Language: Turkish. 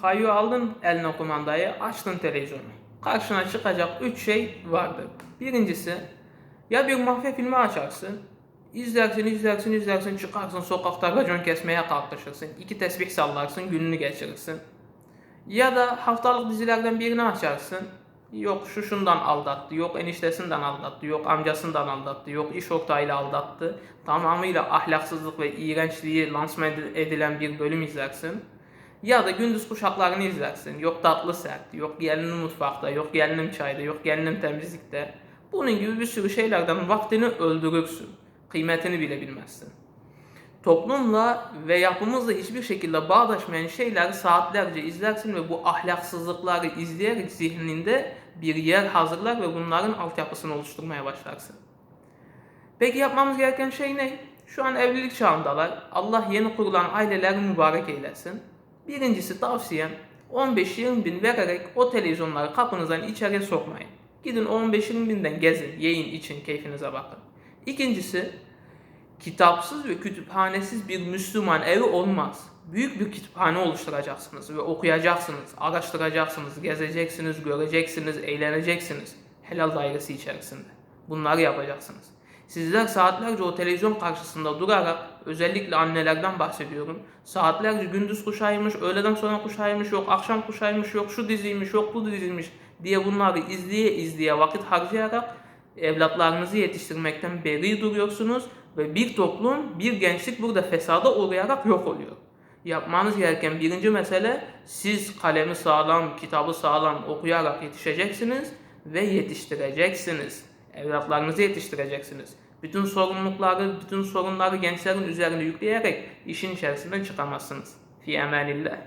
Kayıyor aldın eline kumandayı, açtın televizyonu. Karşına çıkacak üç şey vardır. Birincisi, ya bir mafya filmi açarsın, izlersin, izlersin, izlersin, çıkarsın sokakta racon kesmeye kalkışırsın, iki tesbih sallarsın, gününü geçirirsin. Ya da haftalık dizilerden birini açarsın, yok şu şundan aldattı, yok eniştesinden aldattı, yok amcasından aldattı, yok iş ortağıyla aldattı. Tamamıyla ahlaksızlık ve iğrençliği lansman edilen bir bölüm izlersin. Ya da gündüz kuşaklarını izlersin. Yok tatlı sert, yok gelinim mutfakta, yok gelinim çayda, yok gelinim temizlikte. Bunun gibi bir sürü şeylerden vaktini öldürürsün. Kıymetini bile bilmezsin. Toplumla ve yapımızla hiçbir şekilde bağdaşmayan şeyleri saatlerce izlersin ve bu ahlaksızlıkları izleyerek zihninde bir yer hazırlar ve bunların altyapısını oluşturmaya başlarsın. Peki yapmamız gereken şey ne? Şu an evlilik çağındalar. Allah yeni kurulan aileleri mübarek eylesin. Birincisi tavsiyem 15-20 bin vererek o televizyonları kapınızdan içeriye sokmayın. Gidin o 15-20 binden gezin, yiyin, için, keyfinize bakın. İkincisi kitapsız ve kütüphanesiz bir Müslüman evi olmaz. Büyük bir kütüphane oluşturacaksınız ve okuyacaksınız, araştıracaksınız, gezeceksiniz, göreceksiniz, eğleneceksiniz. Helal dairesi içerisinde. Bunları yapacaksınız. Sizler saatlerce o televizyon karşısında durarak, özellikle annelerden bahsediyorum, saatlerce gündüz kuşağıymış, öğleden sonra kuşağıymış, yok akşam kuşağıymış, yok şu diziymiş, yok bu diziymiş diye bunları izleye izleye vakit harcayarak evlatlarınızı yetiştirmekten beri duruyorsunuz ve bir toplum, bir gençlik burada fesada uğrayarak yok oluyor. Yapmanız gereken birinci mesele siz kalemi sağlam, kitabı sağlam okuyarak yetişeceksiniz ve yetiştireceksiniz. Evlatlarınızı yetiştireceksiniz. Bütün sorumlulukları, bütün sorunları gençlerin üzerine yükleyerek işin içerisinden çıkamazsınız. Fi emanillah.